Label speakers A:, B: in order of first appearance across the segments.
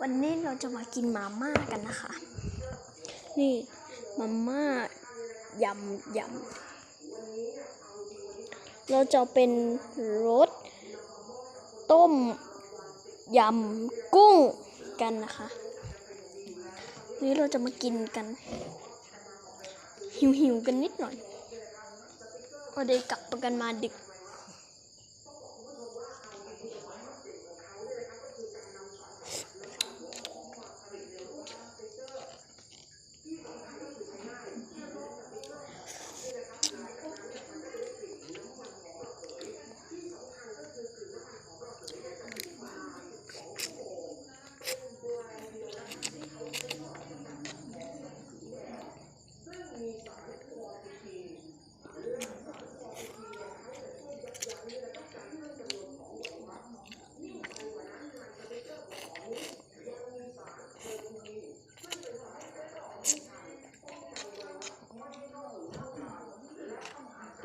A: วันนี้เราจะมากินมาม่ากันนะคะ นี่มาม่ายำยำเราจะเป็นรสต้มยำกุ้งกันนะคะนี่เราจะมากินกัน หิวหิวกันนิดหน่อยพอได้กลับกันมาดึก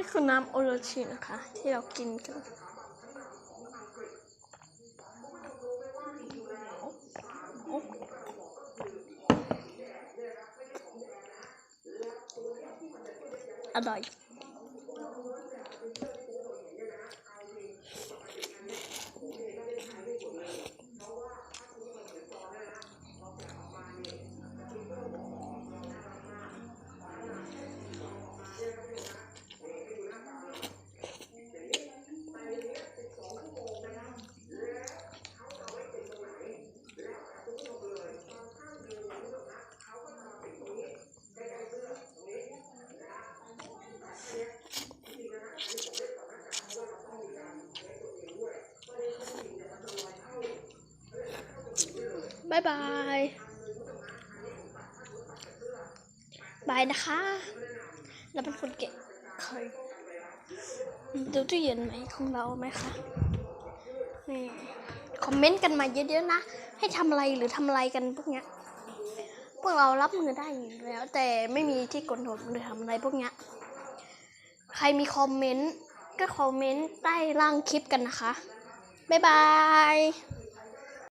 A: นี่คือน้ำโอโรชินะคะ ที่เรากินกันอร่อย บายบายบายนะคะเราเป็นคนเก่งเคยดูตู้เย็นไหมของเราไหมคะนี่คอมเมนต์กันมาเยอะๆนะ ให้ทำอะไรหรือทำอะไรกันพวกเนี้ย พวกเรารับมือได้อยู่แล้ว แต่ไม่มีที่กดโหดหรือทำอะไรพวกเนี้ย ใครมีคอมเมนต์ก็คอมเมนต์ใต้ล่างคลิปกันนะคะ บ๊ายบาย